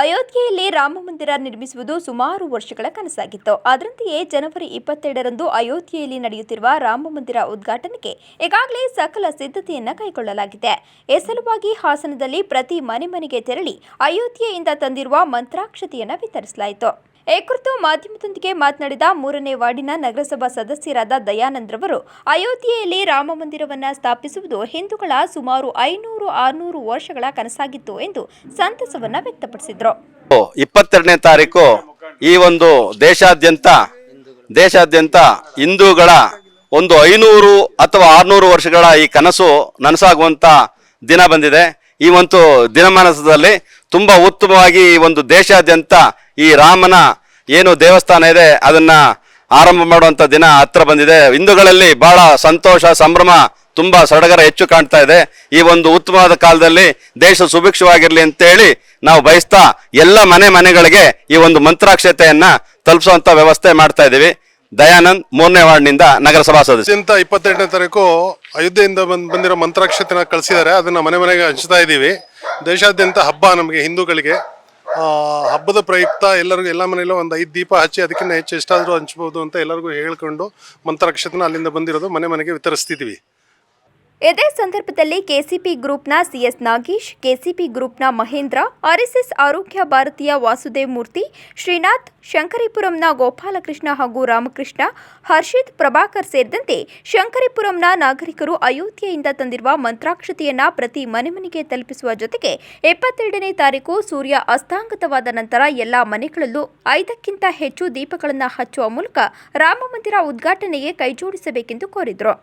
ಅಯೋಧ್ಯೆಯಲ್ಲಿ ರಾಮ ಮಂದಿರ ನಿರ್ಮಿಸುವುದು ಸುಮಾರು ವರ್ಷಗಳ ಕನಸಾಗಿತ್ತು. ಅದರಂತೆಯೇ ಜನವರಿ ಇಪ್ಪತ್ತೆರಡರಂದು ಅಯೋಧ್ಯೆಯಲ್ಲಿ ನಡೆಯುತ್ತಿರುವ ರಾಮ ಮಂದಿರ ಉದ್ಘಾಟನೆಗೆ ಈಗಾಗಲೇ ಸಕಲ ಸಿದ್ಧತೆಯನ್ನು ಕೈಗೊಳ್ಳಲಾಗಿದೆ. ಈ ಸಲುವಾಗಿ ಹಾಸನದಲ್ಲಿ ಪ್ರತಿ ಮನೆ ಮನೆಗೆ ತೆರಳಿ ಅಯೋಧ್ಯೆಯಿಂದ ತಂದಿರುವ ಮಂತ್ರಾಕ್ಷತೆಯನ್ನು ವಿತರಿಸಲಾಯಿತು. ಈ ಕುರಿತು ಮಾಧ್ಯಮದೊಂದಿಗೆ ಮಾತನಾಡಿದ ಮೂರನೇ ವಾರ್ಡಿನ ನಗರಸಭಾ ಸದಸ್ಯರಾದ ದಯಾನಂದ್ರವರು ಅಯೋಧ್ಯೆಯಲ್ಲಿ ರಾಮ ಮಂದಿರವನ್ನು ಸ್ಥಾಪಿಸುವುದು ಹಿಂದೂಗಳ ಸುಮಾರು ಐನೂರು ಆರುನೂರು ವರ್ಷಗಳ ಕನಸಾಗಿತ್ತು ಎಂದು ಸಂತಸವನ್ನ ವ್ಯಕ್ತಪಡಿಸಿದರು. ಇಪ್ಪತ್ತೆರಡನೇ ತಾರೀಕು ಈ ಒಂದು ದೇಶಾದ್ಯಂತ ದೇಶಾದ್ಯಂತ ಹಿಂದೂಗಳ ಒಂದು ಐನೂರು ಅಥವಾ ಆರುನೂರು ವರ್ಷಗಳ ಈ ಕನಸು ನನಸಾಗುವಂತ ದಿನ ಬಂದಿದೆ. ಈ ಒಂದು ದಿನಮಾನಸದಲ್ಲಿ ತುಂಬಾ ಉತ್ತಮವಾಗಿ ಈ ಒಂದು ದೇಶಾದ್ಯಂತ ಈ ರಾಮನ ಏನು ದೇವಸ್ಥಾನ ಇದೆ, ಅದನ್ನ ಆರಂಭ ಮಾಡುವಂತ ದಿನ ಹತ್ರ ಬಂದಿದೆ. ಹಿಂದೂಗಳಲ್ಲಿ ಬಹಳ ಸಂತೋಷ, ಸಂಭ್ರಮ, ತುಂಬಾ ಸಡಗರ ಹೆಚ್ಚು ಕಾಣ್ತಾ ಇದೆ. ಈ ಒಂದು ಉತ್ತಮವಾದ ಕಾಲದಲ್ಲಿ ದೇಶ ಸುಭಿಕ್ಷವಾಗಿರಲಿ ಅಂತೇಳಿ ನಾವು ಬಯಸ್ತಾ ಎಲ್ಲ ಮನೆ ಮನೆಗಳಿಗೆ ಈ ಒಂದು ಮಂತ್ರಾಕ್ಷತೆಯನ್ನ ತಲುಪಿಸುವಂತ ವ್ಯವಸ್ಥೆ ಮಾಡ್ತಾ ಇದ್ದೀವಿ. ದಯಾನಂದ್ ಮೂರನೇ ವಾರ್ಡ್ನಿಂದ ನಗರಸಭಾ ಸದಸ್ಯ. ಇಪ್ಪತ್ತೆಂಟನೇ ತಾರೀಕು ಅಯೋಧ್ಯೆಯಿಂದ ಬಂದ್ ಬಂದಿರೋ ಮಂತ್ರಾಕ್ಷತೆನ ಕಳಿಸಿದ್ದಾರೆ. ಅದನ್ನ ಮನೆ ಮನೆಗೆ ಹಂಚ್ತಾ ಇದ್ದೀವಿ ದೇಶಾದ್ಯಂತ ಹಬ್ಬ ನಮಗೆ ಹಿಂದೂಗಳಿಗೆ. ಹಬ್ಬದ ಪ್ರಯುಕ್ತ ಎಲ್ಲರಿಗೂ, ಎಲ್ಲ ಮನೆಯಲ್ಲೂ ಒಂದು ಐದು ದೀಪ ಹಚ್ಚಿ ಅದಕ್ಕಿಂತ ಹೆಚ್ಚು ಎಷ್ಟಾದರೂ ಹಂಚ್ಬೋದು ಅಂತ ಎಲ್ಲರಿಗೂ ಹೇಳ್ಕೊಂಡು ಮಂತ್ರಾಕ್ಷತೆನ ಅಲ್ಲಿಂದ ಬಂದಿರೋದು ಮನೆ ಮನೆಗೆ ವಿತರಿಸ್ತಿದ್ದೀವಿ ಇದೇ ಸಂದರ್ಭದಲ್ಲಿ ಕೆಸಿಪಿ ಗ್ರೂಪ್ನ ಸಿಎಸ್ ನಾಗೇಶ್, ಕೆಸಿಪಿ ಗ್ರೂಪ್ನ ಮಹೇಂದ್ರ, ಆರ್ಎಸ್ಎಸ್ ಆರೋಗ್ಯ ಭಾರತೀಯ ವಾಸುದೇವ್ ಮೂರ್ತಿ, ಶ್ರೀನಾಥ್, ಶಂಕರಿಪುರಂನ ಗೋಪಾಲಕೃಷ್ಣ ಹಾಗೂ ರಾಮಕೃಷ್ಣ, ಹರ್ಷಿತ್, ಪ್ರಭಾಕರ್ ಸೇರಿದಂತೆ ಶಂಕರಿಪುರಂನ ನಾಗರಿಕರು ಅಯೋಧ್ಯೆಯಿಂದ ತಂದಿರುವ ಮಂತ್ರಾಕ್ಷತೆಯನ್ನ ಪ್ರತಿ ಮನೆ ಮನೆಗೆ ತಲುಪಿಸುವ ಜೊತೆಗೆ ಎಪ್ಪತ್ತೆರಡನೇ ತಾರೀಕು ಸೂರ್ಯ ಅಸ್ತಾಂಗತವಾದ ನಂತರ ಎಲ್ಲ ಮನೆಗಳಲ್ಲೂ ಐದಕ್ಕಿಂತ ಹೆಚ್ಚು ದೀಪಗಳನ್ನು ಹಚ್ಚುವ ಮೂಲಕ ರಾಮಮಂದಿರ ಉದ್ಘಾಟನೆಗೆ ಕೈಜೋಡಿಸಬೇಕೆಂದು ಕೋರಿದರು.